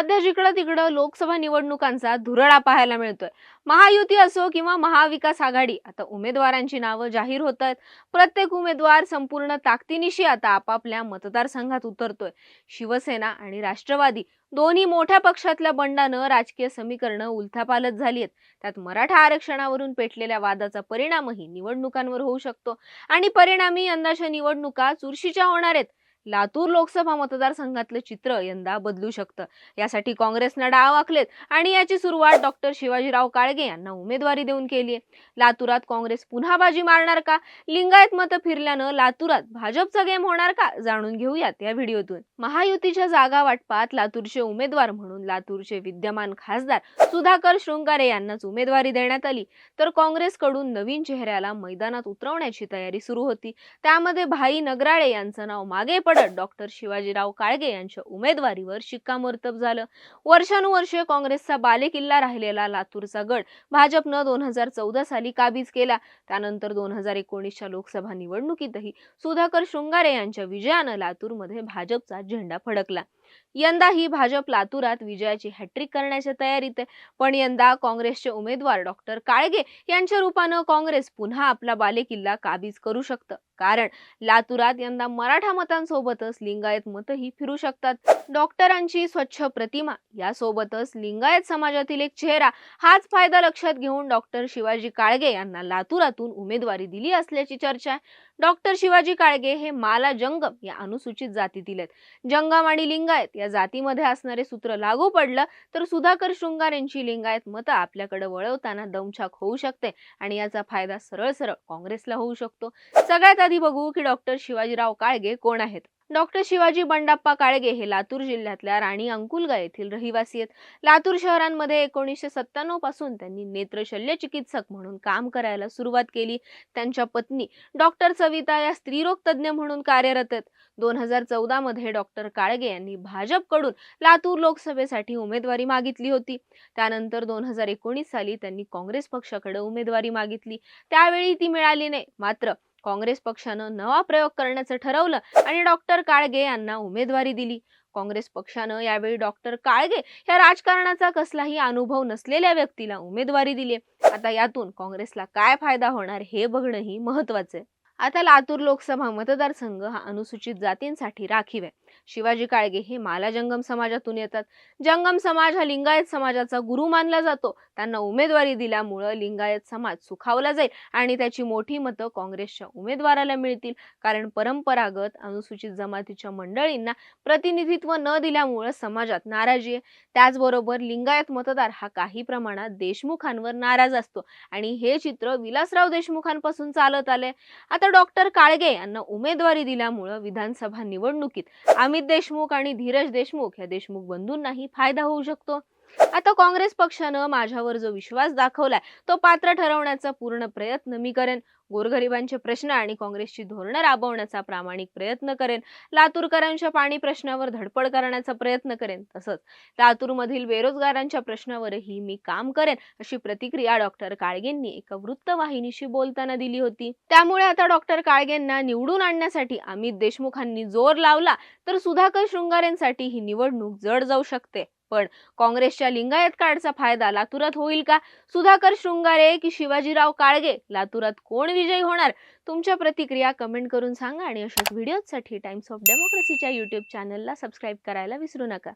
सध्या जिकडं तिकडं लोकसभा निवडणुकांचा धुरळा पाहायला मिळतोय. महायुती असो किंवा महाविकास आघाडी आता उमेदवारांची नावं जाहीर होत आहेत प्रत्येक उमेदवार संपूर्ण ताकदीनिशी आता आपापल्या मतदारसंघात उतरतोय. शिवसेना आणि राष्ट्रवादी दोन्ही मोठ्या पक्षातल्या बंडानं राजकीय समीकरणं उलथापालत झाली आहेत त्यात मराठा आरक्षणावरून पेटलेल्या वादाचा परिणामही निवडणुकांवर होऊ शकतो. आणि परिणामी यंदाच्या निवडणुका चुरशीच्या होणार आहेत. लातूर लोकसभा मतदारसंघातलं चित्र यंदा बदलू शकतं. यासाठी काँग्रेसनं डाव आखलेत आणि याची सुरुवात डॉक्टर शिवाजीराव काळगे यांना उमेदवारी देऊन केली आहे लातूरात काँग्रेस पुन्हा बाजी मारणार का? लिंगायत मतं फिरल्यानं लातूरात भाजपचा गेम होणार का? जाणून घेऊयात या व्हिडिओतून. महायुतीच्या जागा वाटपात लातूरचे उमेदवार म्हणून लातूरचे विद्यमान खासदार सुधाकर शृंगारे यांनाच उमेदवारी देण्यात आली. तर काँग्रेसकडून नवीन चेहऱ्याला मैदानात उतरवण्याची तयारी सुरू होती. त्यामध्ये भाई नगराळे यांचं नाव मागे पडत. डॉक्टर शिवाजीराव काळगे यांच्या उमेदवारीवर शिक्कामोर्तब झालं. वर्षानुवर्षे काँग्रेसचा बालेकिल्ला राहिलेला लातूरचा गड भाजपनं दोन हजार चौदा साली काबीज केला. त्यानंतर दोन हजार एकोणीसच्या लोकसभा निवडणुकीतही सुधाकर शृंगारे यांच्या विजयानं लातूरमध्ये भाजपचा झेंडा फडकला. यंदाही भाजप लातूरात विजयाची हॅट्रिक करण्याच्या तयारीत आहे. पण यंदा काँग्रेसचे उमेदवार डॉक्टर काळगे यांच्या रूपानं काँग्रेस पुन्हा आपला बालेकिल्ला काबीज करू शकतं. कारण लातूरात यंदा मराठा मतांसोबतच लिंगायत मतही फिरू शकतात. डॉक्टरांची स्वच्छ प्रतिमा यासोबतच लिंगायत समाजातील एक चेहरा हाच फायदा लक्षात घेऊन डॉक्टर शिवाजी काळगे यांना लातूरातून उमेदवारी दिली असल्याची चर्चा आहे. डॉक्टर शिवाजी काळगे हे माला जंगम या अनुसूचित जातीतील आहेत. जंगम आणि लिंगायत या जातीमध्ये असणारे सूत्र लागू पडलं तर सुधाकर शृंगार यांची लिंगायत मतं आपल्याकडे वळवताना दमछाक होऊ शकते आणि याचा फायदा सरळ सरळ काँग्रेसला होऊ शकतो. सगळ्यात आधी बघू की डॉक्टर शिवाजीराव काळगे कोण आहेत? डॉक्टर शिवाजी बंडाप्पा काळगे हे लातूर जिल्ह्यातल्या राणी अंकुलगा येथील रहिवासी आहेत. लातूर शहरांमध्ये एकोणीसशे सत्त्याण्णवपासून त्यांनी नेत्र शल्य चिकित्सक म्हणून काम करायला सुरुवात केली. त्यांच्या पत्नी डॉक्टर सविता या स्त्रीरोग तज्ज्ञ म्हणून कार्यरत आहेत. दोन हजार चौदा मध्ये डॉक्टर काळगे यांनी भाजपकडून लातूर लोकसभेसाठी उमेदवारी मागितली होती. त्यानंतर दोन हजार एकोणीस साली त्यांनी काँग्रेस पक्षाकडे उमेदवारी मागितली. त्यावेळी ती मिळाली नाही. मात्र काँग्रेस पक्षानं नवा प्रयोग करण्याचं ठरवलं आणि डॉक्टर काळगे यांना उमेदवारी दिली. काँग्रेस पक्षानं यावेळी डॉक्टर काळगे या राजकारणाचा कसलाही अनुभव नसलेल्या व्यक्तीला उमेदवारी दिली आता यातून काँग्रेसला काय फायदा होणार हे बघणंही महत्वाचं आहे. आता लातूर लोकसभा मतदारसंघ हा अनुसूचित जातींसाठी राखीव आहे. शिवाजी काळगे हे माला जंगम समाजातून येतात. जंगम समाज हा लिंगायत समाजाचा गुरु मानला जातो. त्यांना उमेदवारी दिल्यामुळं लिंगायत समाज सुखावला जाईल आणि त्याची मोठी मतं काँग्रेसच्या उमेदवाराला मिळतील. कारण परंपरागत अनुसूचित जमातीच्या मंडळींना प्रतिनिधित्व न दिल्यामुळं समाजात नाराजी आहे. त्याचबरोबर लिंगायत मतदार हा काही प्रमाणात देशमुखांवर नाराज असतो आणि हे चित्र विलासराव देशमुखांपासून चालत आले आता डॉक्टर काळगे यांना उमेदवारी दिल्यामुळं विधानसभा निवडणुकीत अमित देशमुख आणि धीरज देशमुख या देशमुख बंधूंनाही फायदा होऊ शकतो. आता काँग्रेस पक्षानं माझ्यावर जो विश्वास दाखवलाय तो पात्र ठरवण्याचा पूर्ण प्रयत्न मी करेन. गोरगरिबांचे प्रश्न आणि काँग्रेसची धोरणं राबवण्याचा प्रामाणिक प्रयत्न करेन. लातूरकरांच्या पाणी प्रश्नावर धडपड करण्याचा प्रयत्न करेन तसंच लातूरमधील बेरोजगारांच्या प्रश्नावरही मी काम करेन अशी प्रतिक्रिया डॉक्टर काळगेंनी एका वृत्तवाहिनीशी बोलताना दिली होती. त्यामुळे आता डॉक्टर काळगेंना निवडून आणण्यासाठी अमित देशमुखांनी जोर लावला तर सुधाकर शृंगारेंसाठी ही निवडणूक जड जाऊ शकते. पण काँग्रेसच्या लिंगायत कार्डचा फायदा लातूरात होईल का? सुधाकर शृंगारे की शिवाजीराव काळगे? लातूरात कोण विजयी होणार? तुमच्या प्रतिक्रिया कमेंट करून सांगा आणि अशाच व्हिडिओसाठी टाइम्स ऑफ डेमोक्रेसीच्या युट्यूब चॅनलला सबस्क्राईब करायला विसरू नका.